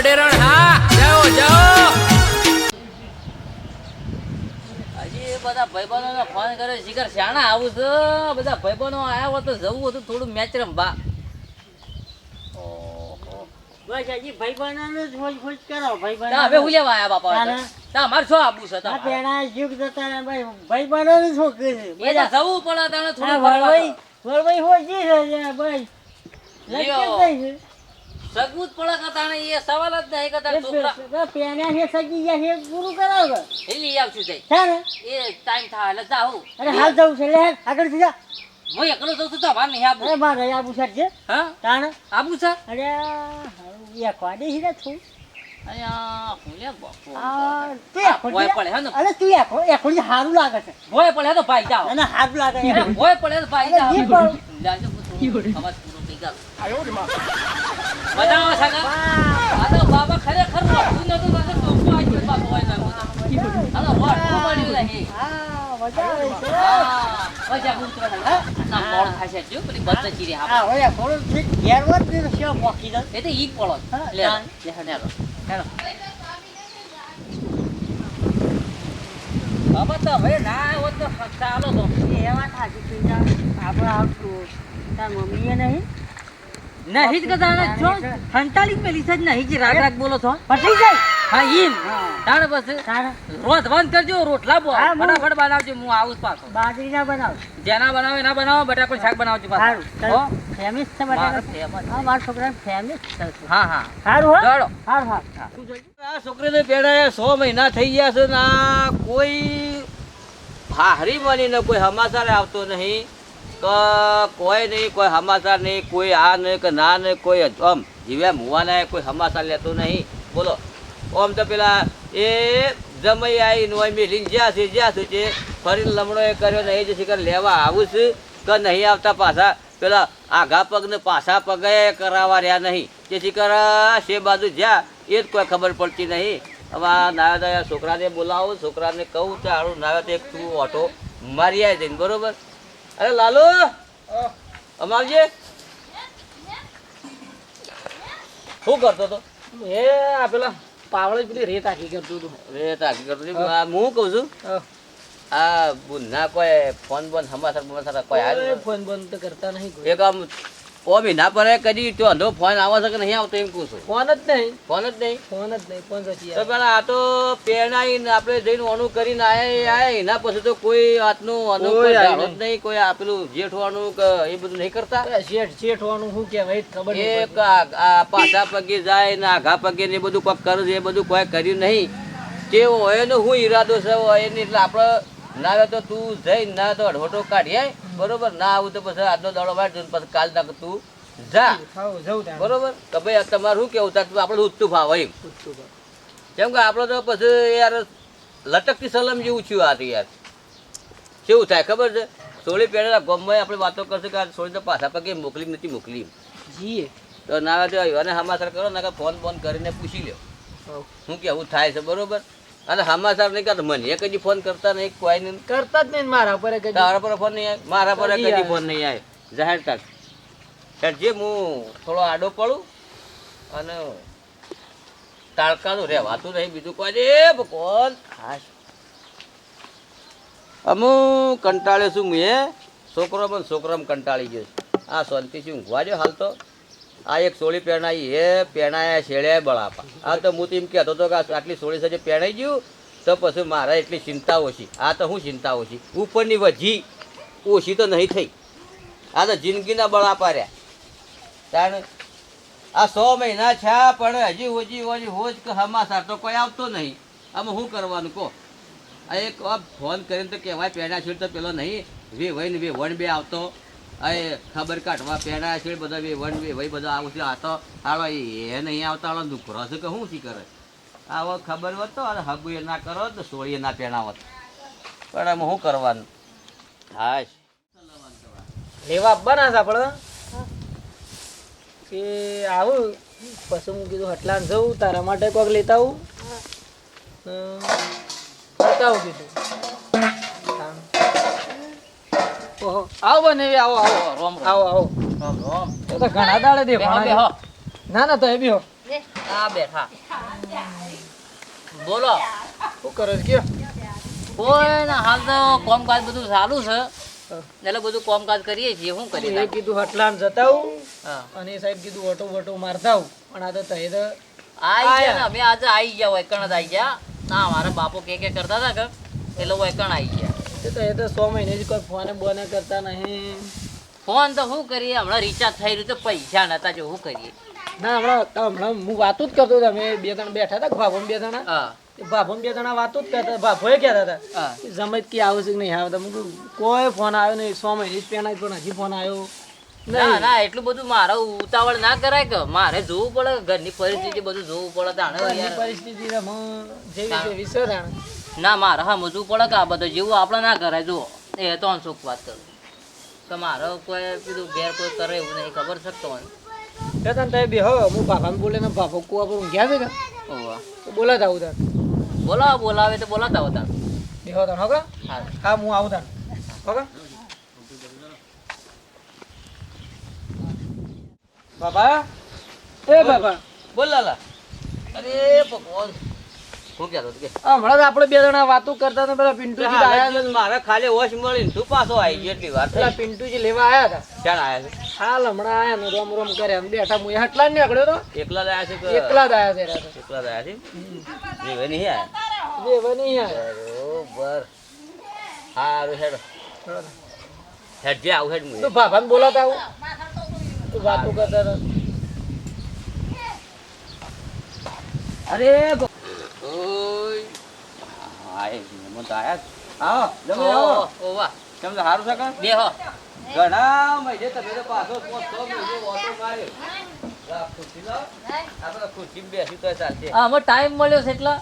અડેરણ હા જાઓ જાઓ. હજી એ બધા ભાઈબંધોને ફોન કર્યો શિખર શાણા આવું છે? બધા ભાઈબંધો આવ્યા હોત તો જવું હતું થોડું મેચ રમવા. બસ હજી ભાઈબંધોનું જ હોજ હોજ કરો ભાઈબંધો હવે હું લેવા આયા બાપા ના, ના. તા અમારે શું આપવું છે તા? પેણા યુગ જતા ને ભાઈ ભાઈબંધોનું છોકરી છે એ જવું પડે તાણે થોડું ફરવા વળવાઈ વળવાઈ હોજી છે ભાઈ. લ્યો. સગવું જ પડે કે તાણે એ સવાલ જ નહીં કે તારે છોકરા. છે હે સગી ગયા છે પૂરું કરાવો હેલી એ આવશું જઈ ને? એ ટાઈમ થાય એટલે જાઉં અરે હાલ જાઉં છે લે આગળથી જા. હું એકલો જઉં છું તો અમારે નહીં અરે આપવું મારે આબુ સર છે હા? તાણ? આબુ સર અરે હારું, એક વાડી હીરા છું. અહીંયા હું લે આ તું ભોય પડે હે ને? અરે તું એખો એખો હારું લાગે છે. ભોય પડે તો ભાઈ જાઓ. અને હારું લાગે અરે પડે તો ભાઈ અરે લાજો હું ગયો. મજામાં છે કાકા? આ તો બાબા ખરેખર વાંચતું નતું, નતું ચોખ્ખું આવી ગયું બાપુ હોય ના. આ તો વાંચતું પડ્યું નહીં. હા મજા આવે છે હા, આ ઉતરે હા? ના, મોડું થશે, જો, પેલી હા હવે થોડું ઠીક ઘેર ને તો સેવ પોકી એ તો ઈ પડો લે, લે, હેડો, હેડો. હેડો. તો હવે ના આવ્યો તો ચાલો તો એવા થાકી થઈ આવતું તાર મમ્મીએ નહીં નહીં જ કદાચ જો હંતાળી પેલી છે નહીં જ રાગ રાગ બોલો છો? પટી જાય? હા ઈમ. હા. બસ રોજ બંધ કરજો રોટલા બો. ફટાફટ બનાવજો હું આવું પાછો. બાજરીના બનાવ. જેના બનાવે એના બનાવો બટાકો શાક બનાવજો પાછો? ફેમિસ છે બટાકા હા મારા છોકરા ફેમિસ છે. હા હા. સારું હો? ચાલો. હા હા. આ છોકરીને પેડાયા સો મહિના થઈ ગયા છે ના કોઈ હારી બનીને કોઈ સમાચાર આવતો નહીં. કે કોઈ નહીં, કોઈ સમાચાર નહીં, કોઈ આ નહીં કે ના નહીં, કોઈ આમ જીવ્યા મુવાના કોઈ સમાચાર લેતો નહીં. બોલો. આમ તો પેલા એ જમાઈ આવી નોય મેલીને જ્યાં છે છે તે ફરીને લમણો એ કર્યો નહીં જે શિકાર લેવા આવું છે કે નહીં આવતા પાછા? પેલા આઘા પગને પાછા પગે કરાવવા રહ્યા નહીં. જે શિખર છે બાજુ જ્યાં, એ જ કોઈ ખબર પડતી નહીં. હવે આ નાયા છોકરાને બોલાવો, છોકરાને કહું હારું નાયા તો એક તું ઓટો મારી આવી જઈને, બરોબર? અરે લાલુ! આમ આવજે. શું કરતો તો એ આ પેલા પાવળે પેલી રેત આખી કરતો હતો. રેત આખી કરતો હું. કહું છું. આ બુના કોઈ ફોન બોન હમાસર બમાસર કોઈ ફોન બોન તો કરતા નહીં એક આમ ઓ મહિના પર કદી તો અંધો ફોન આવે છે કે નહીં આવતો એમ કહું છું. ફોન જ નહીં. ફોન જ નહીં? ફોન જ નહીં ફોન પછી તો પેલા આ તો પેરણાઈને આપણે જઈને ઓનું કરીને આયા આયા એના પછી તો કોઈ વાતનું કોઈ કોઈ જાણો જ નહીં. કોઈ આપેલું જેઠવાનું કે એ બધું નહીં કરતા? જેઠ જેઠવાનું શું કહેવાય ખબર એ નહીં પડતી. કા- આ પાછા પગે જાય ને આઘા પગે ને એ બધું કોક કરે છે એ બધું કોઈ કર્યું નહીં. તે હોય ને શું ઈરાદો છે હોય એટલે આપણે ના આવે તો તું જઈ ના તો અડવટો કાઢીએ બરોબર? ના આવું તો પછી આજનો દાડો વાળ પછી કાલ તક તું જા. બરોબર? કે ભાઈ તમારું શું કેવું? થાય આપણે ઉઠતું ભાવ એમ. કેમ કે આપણે તો પછી યાર લટકતી સલમ જેવું થયું આ યાર. કેવું થાય ખબર છે? સોળી પહેરેલા ગમમાં આપણે વાતો કરશે કે સોળી તો પાછા પગે મોકલી નથી મોકલી જીએ તો ના તો અને સમાચાર કરો ના ફોન ફોન કરીને પૂછી લ્યો. શું કેવું થાય છે બરોબર? અને સમાચાર નહીં કરતા મને કદી ફોન કરતા નહીં કોઈ નહીં. કરતા જ નહીં મારા પર તારા પર ફોન નહીં આવે મારા પર કદી ફોન નહીં આવે જાહેર તક જે હું થોડો આડો પડું અને તાળકાનું રહેવાતું નહીં બીજું કોઈ નહીં. ભગવાન. ખાસ અમુક કંટાળ્યો છું હું એ છોકરો પણ છોકરામાં કંટાળી ગયો. આ શાંતિથી ઊંઘવા જો હાલ તો. આ એક સોળી પહેણાઈ, એ પહેણાયા છેડે બળાપા. આ તો હું તો એમ કહેતો હતો કે આટલી સોળી સાથે પહેણાઈ ગયું, તો પછી મારે એટલી ચિંતા ઓછી. આ તો હું ચિંતા ઓછી? ઉપરની વધી ઓછી તો નહીં થઈ. આ તો જિંદગીના બળાપા રહ્યા. કારણ આ સો મહિના છે, પણ હજી હોજી હોજી હોજ કે હમાસાર તો કોઈ આવતો નહીં. આમાં શું કરવાનું કહો? આ એક ફોન કરીને તો કહેવાય પેડા છીડ તો પેલો નહીં. વે વઈ ને વે વણ બે આવતો. એ ખબર કાઢવા પેડા છે બધા બે વન બે ભાઈ બધા આવું છે. આ તો હાલો એ નહીં આવતા હાલો દુખરો છે કે શું શી કરે? આવો ખબર હોત તો અને હગુ એ ના કરો તો સોળીએ ના પેણાવત પણ આમાં શું કરવાનું? હા લેવા આપવાના છે આપણે? કે આવું? પછી હું કીધું હટલાન જવું તારા માટે કોઈક લેતા આવું. બતાવું કીધું. ઓહો. આવો બને આવો આવો. રોમ આવો આવો. રોમ તો ઘણા દાડે દે બેહો, બેહો. ના ના તો એ બી. હો આ બેઠા બોલો. શું કરો છો કયો? કોઈ ના હાલ તો કામકાજ બધું ચાલુ છે. એટલે બધું કામકાજ કરીએ છીએ શું કરીએ કીધું હટલાન જતા હા. અને એ સાઈડ કીધું ઓટો વટો મારતા પણ આ તો તહે તો આઈ ગયા ને અમે આજે આઈ ગયા વૈકણ જ આઈ ગયા. ના મારા બાપો કે કે કરતા હતા કે એટલે વૈકણ આઈ ગયા. તે તો એ તો સો મહિને જ કોઈ ફોને બોને કરતા નહીં. ફોન તો શું કરીએ? હમણાં રિચાર્જ થઈ રહ્યું તો પૈસા નતા જો શું કરીએ? ના હમણાં હમણાં હું વાતો જ કરતો હતો. અમે બે ત્રણ બેઠા હતા ભાભો બે જણા હા. ભાભમ બે જણા વાતો જ કરતા ભાભોએ કહેતા હતા જમત કે આવે છે કે નહીં? આવતા મેં કોઈ ફોન આવ્યો નહીં. સો મહિને જ પહેલા પણ હજી ફોન આવ્યો ના ના એટલું બધું મારે ઉતાવળ ના કરાય કે મારે જોવું પડે. ઘરની પરિસ્થિતિ બધું જોવું પડે. તાણે પરિસ્થિતિ જેવી છે છે તાણે. ના મારે હા મજવું પડે કે આ બધું જેવું આપણે ના કરાય. જુઓ એ તો સુખ વાત કરું. તો મારે કોઈ કીધું ઘેર કોઈ કરે એવું નહીં ખબર શકતો હોય તે તને તમે બેહો હું ભાભાને બોલે ને ભાભો કુવા પર ઊંઘ્યા છે કે? ઓવા તો બોલાતા આવું તાર. બોલાવો બોલાવે તો બોલાતા હોતા બેહો તાર હોગા હા. હા હું આવું તાર. હોગા બાબા એ બાબા બોલ લાલા. અરે ભગવાન. શું કહેતો કે? હમણાં આપણે બે જણા વાતો કરતા હતા પેલા પિન્ટુજી આયા હતા. મારે ખાલી વોશ મળી તું પાછો આવી ગયો એટલી પેલા પિન્ટુજી લેવા આવ્યા હતા. ક્યાં આયા છે? હાલ હમણાં આયા ને રોમ રોમ કર્યા ને બેઠા. હું હટલા જ નીકળ્યો તો. એકલા જ આયા છે એકલા જ આયા છે. એકલા જ આયા છે? જીવે નહીં આયા? જે નહીં આયા. બરોબર. હારું હેડ. હેડ જે આવું હેડ તો મુએ ભાભાને બોલાતા આવું. તું વાતો કરતા અરે આય મહેમાન તો આયા આવો જમી આવો. ઓ વાહ કેમ છે સારું છે કાં? બે હો. ઘણા મહિને તમે તો પાછો છ મહિને ઓટો માર્યો. આપણે ખુરશીમાં બેસી તો ચાલશે. આ અમે ટાઈમ મળ્યો છે એટલા.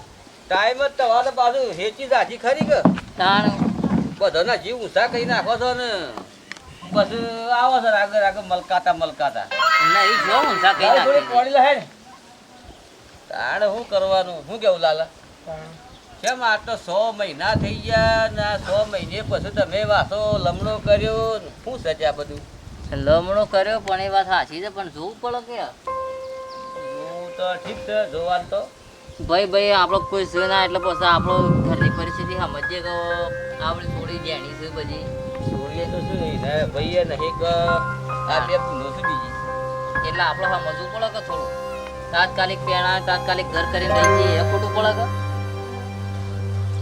ટાઈમ જ તમારે પાછું હેચી જાજી ખરી કે? તાણ. બધાના જીવ ઊંચા કરી નાખો છો ને. પછી આવો છો આગળ આગળ મલકાતા મલકાતા. નહીં જો લાલ થોડી નાખી પાણી હેડ. શું કરવાનું? શું કેવું લાલા? કેમ આ તો સો મહિના થઈ ગયા ને સો મહિને પછી તમે વાસો લમણો કર્યો શું સજા બધું? લમણો કર્યો પણ એ વાત સાચી છે પણ જોવું પડે કે. જોવું તો ઠીક છે જોવાનું તો. ભાઈ ભાઈ આપણો કોઈ છે ના એટલે પછી આપણો ઘરની પરિસ્થિતિ સમજીએ કે આપણી થોડી જાણી છે પછી. છોડીએ તો શું નહીં ને ભાઈએ નહીં કે આપણે નથી બીજી. એટલે આપણે સમજવું પડે કે થોડું. તાત્કાલિક પેણા તાત્કાલિક ઘર કરીને રહી જઈએ ખોટું પડે કે?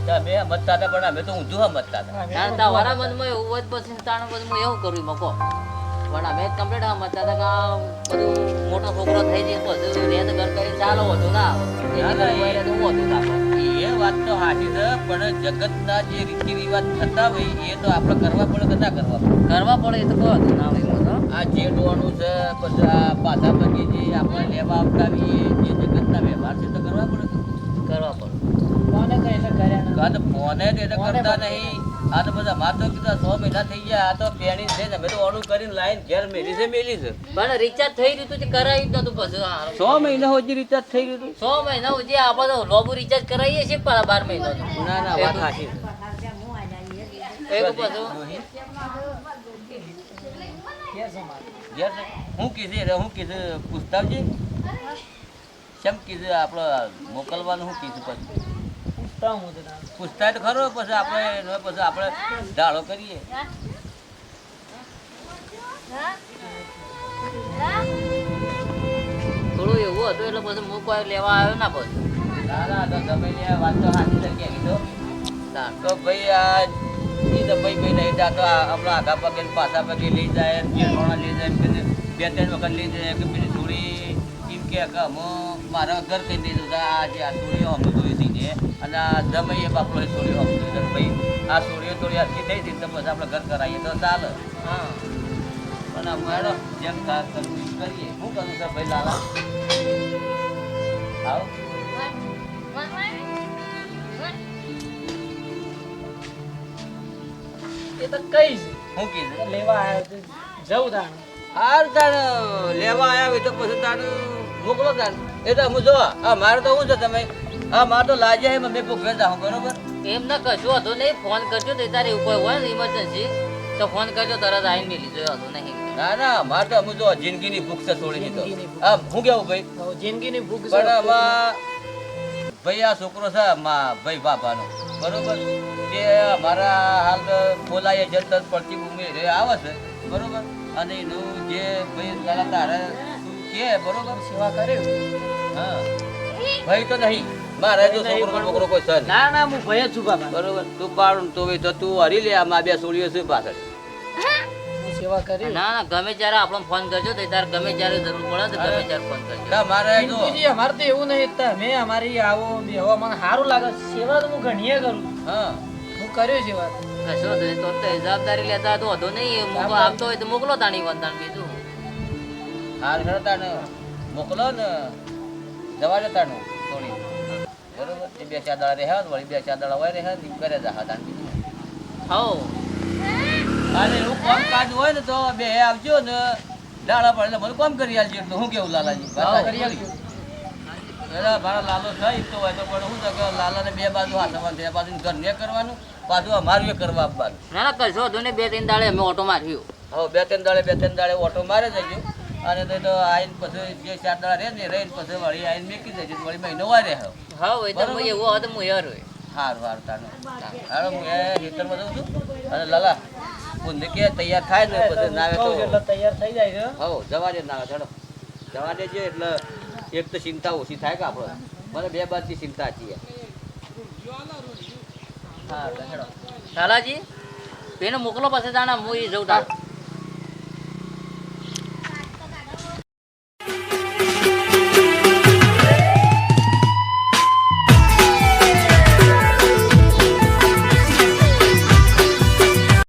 તમે હતા પણ અમે તો ઊંધું સમજતા હતા. તમારા મનમાં એવું હોય પછી તાણ પછી હું એવું કરું એમાં પણ અમે કમ્પ્લીટ સમજતા હતા કે બધું મોટો છોકરો થઈ જાય પછી રેત ઘર કરીને ચાલો વધુ ના આવે. ના, ના, એ- તો વધુ ના આવે. એ વાત તો સાચી છે પણ જગતના જે રીતિ રિવાજ થતા હોય એ તો આપણે કરવા પડે કે ના કરવા પડે? કરવા પડે એ તો કહો ના હોય આ જે ડોવાનું છે પછી આ પાછા પગે જે આપણે લેવા આવતાવીએ જે જગતના વ્યવહાર છે તો કરવા પડે. કરવા પડે કોને કઈ એટલે કર્યા નથી. આ તો ફોને જ એને કરતા નહીં. આ તો બધા માતો કીધું સો મહિના થઈ ગયા આ તો પેણી છે ને મેં તો ઓર્ડર કરીને લાઈન ઘેર મેલી છે મેલી છે. પણ રિચાર્જ થઈ રહ્યું હતું કરાવી નતું પછી. સો મહિના સુધી રિચાર્જ થઈ ગયું સો મહિના સુધી આપણે લોબુ રિચાર્જ કરાવીએ છીએ પણ બાર મહિના ના ના વાત સાચી. એક પાછું. હું કીધું હું કીધું પુસ્તકજી કેમ કીધું આપણે મોકલવાનું હું કીધું પછી? પૂછતા તો ખરો પછી આપણે પછી આપણે ઢાળો કરીએ. થોડું એવું હતું એટલે પછી હું કોઈ લેવા આવ્યો ના પછી. ના ના તો ગમે વાત તો સાચી છે કે તો ભાઈ આ તો ભાઈ ભાઈ આપણા આગા પગે પાછા પગે લઈ જાય ટોણા લઈ જાય ને બે ત્રણ વખત લઈ જાય કે પેલી થોડી એમ કે કે મારા ઘર કઈ દીધું આ જે આ અમુક જોઈ ને અને આ જમાઈએ બાપડો એ અમુક ભાઈ આ સોળીઓ થોડી આખી થઈ હતી તો પછી આપણે ઘર કરાવીએ તો ચાલે. હા. પણ આ મારો જેમ કરવું કરીએ. શું કરું છે ભાઈ લાલા. આવ. એ તો કઈ છે? શું કીધું. લેવા આવ્યો છે. જવું તાણ. હાર તાણ લેવા આવ્યા હોય તો પછી તાણ મોકલો તાણ. એ તો હું જો આ મારે તો શું છે તમે? હા મારે તો લાજે મેં ભૂખે જાઉં બરોબર? એમ ના કશું હતું નહીં. ફોન કરજો તો તારે ઉપર હોય ને ઇમરજન્સી તો ફોન કરજો તરત આવીને મેલી જોયો હતો નહીં. ના ના મારે તો હું તો જિંદગીની ભૂખ છે થોડી તો હા હું કેવું ભાઈ? જિંદગીની ભૂખ છે. પણ ભાઈ આ છોકરો છે મા ભાઈ બાપાનો. બરોબર? કે મારા હાલ બોલાય જતન પડતી ભૂમિ રે આવે છે. બરોબર? અને એનું જે ભાઈ તારા તારે કે બરોબર? સેવા કરે. હા. ભાઈ તો નહીં. મારે જો છોકરો છોકરો કોઈ છે ના ના હું ભય જ છું બાબા. બરોબર? તું પાડું તો તો તું હરી લે આમાં બે સોળીઓ છે પાછળ? સેવા કરી. ના ના ગમે ત્યારે આપણો ફોન કરજો તો તારે ગમે ત્યારે જરૂર પડે તો ગમે ત્યારે ફોન કરજો. ના મારે જો પિન્ટુજી, અમારે તો એવું નહીં અમારી આવો બેહો મને સારું લાગે સેવા તો હું ઘણીએ કરું. હા. હું કર્યો સેવા. તો. કશો વાંધો તો તો જવાબદારી લેતા તો વધુ નહીં. મોકો આપતો હોય તો મોકલો તાણી વંદન બીજું. હાર કરતા ને મોકલો ને. જવા દેતા ને થોડી બરોબર? એ બે ચાર દાડા રહ્યા વળી બે ચાર દાડા હોય રહ્યા ને કરે જા હતા હો અને એવું કોમ કાજ હોય ને તો બે આવજો ને. દાડા પડે એટલે મને કામ કરી આલજો એટલે હું કેવું લાલાજી? હા, કરી કરી. એલા મારા લાલો થઈ તો હોય તો પણ હું તો કે લાલાને બે બાજુ હાથમાં બે બાજુ ઘર ને કરવાનું પાછું અમારું એ કરવા આપવાનું. ના ના વાંધો નહીં બે ત્રણ દાડે અમે ઓટો માર્યો. હવે બે ત્રણ દાડે બે ત્રણ દાડે ઓટો મારે જજો અને તો તો આઈન પછી જે ચાર દાડા રહે ને રહીને પછી વળી આઈન મેકી દેજો વળી મહિનો વારે રહે હા હોય તો હું એવો હતો હું યાર હોય. હાર વાર તાનો. હાલો હું એ ખેતરમાં જઉં છું. અને લાલા પુંજે કે તૈયાર થાય ને પછી નાવે તો એટલે તૈયાર થઈ જાય છે. હો જવા દે ના આવે ચડો જવા દેજો એટલે એક તો ચિંતા ઓછી થાય કે આપણે. મને બે બાજુથી ચિંતા છીએ હા હેડો. લાલાજી પેને મોકલો પછી જાણા હું એ જઉં તાર.